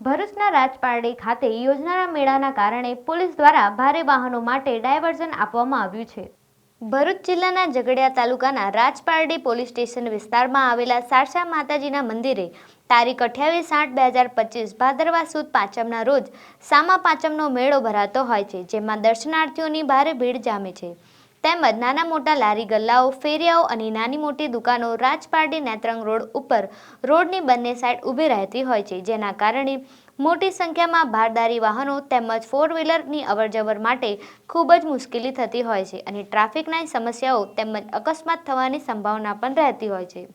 ભરૂચના રાજપારડી ખાતે યોજનાના મેળાના કારણે પોલીસ દ્વારા ભારે વાહનો માટે ડાયવર્ઝન આપવામાં આવ્યું છે. ભરૂચ જિલ્લાના ઝઘડિયા તાલુકાના રાજપારડી પોલીસ સ્ટેશન વિસ્તારમાં આવેલા સારસા માતાજીના મંદિરે તારીખ અઠ્યાવીસ આઠ બે હજાર પચીસ ભાદરવા સુદ પાંચમના રોજ સામા પાંચમનો મેળો ભરાતો હોય છે, જેમાં દર્શનાર્થીઓની ભારે ભીડ જામે છે. તેમજ નાના મોટા લારી ગલ્લાઓ, ફેરિયાઓ અને નાની મોટી દુકાનો રાજપારડી નેત્રંગ રોડ ઉપર રોડની બંને સાઈડ ઊભી રહેતી હોય છે, જેના કારણે મોટી સંખ્યામાં ભારદારી વાહનો તેમજ ફોર વ્હીલરની અવરજવર માટે ખૂબ જ મુશ્કેલી થતી હોય છે અને ટ્રાફિકના સમસ્યાઓ તેમજ અકસ્માત થવાની સંભાવના પણ રહેતી હોય છે.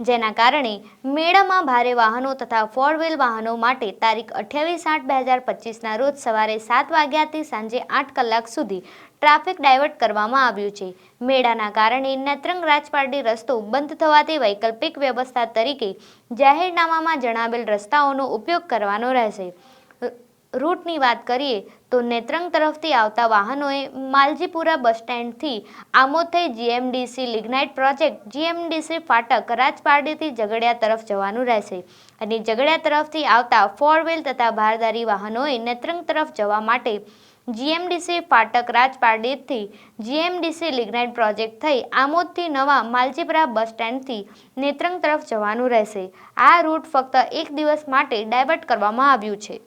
જેના કારણે મેળામાં ભારે વાહનો તથા ફોર વ્હીલ વાહનો માટે તારીખ અઠ્યાવીસ આઠ બે હજાર પચીસના રોજ સવારે સાત વાગ્યાથી સાંજે આઠ કલાક સુધી ટ્રાફિક ડાયવર્ટ કરવામાં આવ્યું છે. મેળાના કારણે નેત્રંગ રાજપારડી રસ્તો બંધ થવાથી વૈકલ્પિક વ્યવસ્થા તરીકે જાહેરનામામાં જણાવેલ રસ્તાઓનો ઉપયોગ કરવાનો રહેશે. રૂટની વાત કરીએ તો નેત્રંગ તરફથી આવતા વાહનોએ માલજીપુરા બસ સ્ટેન્ડથી આમોદ થઈ જીએમડીસી લિગ્નાઇટ પ્રોજેક્ટ, જીએમડીસી ફાટક રાજપારડીથી ઝઘડિયા તરફ જવાનું રહેશે. અને ઝઘડિયા તરફથી આવતા ફોર વ્હીલ તથા ભારદારી વાહનોએ નેત્રંગ તરફ જવા માટે જીએમડીસી ફાટક રાજપારડીથી જીએમડીસી લિગ્નાઇટ પ્રોજેક્ટ થઈ આમોદથી નવા માલજીપુરા બસ સ્ટેન્ડથી નેત્રંગ તરફ જવાનું રહેશે. આ રૂટ ફક્ત એક દિવસ માટે ડાયવર્ટ કરવામાં આવ્યું છે.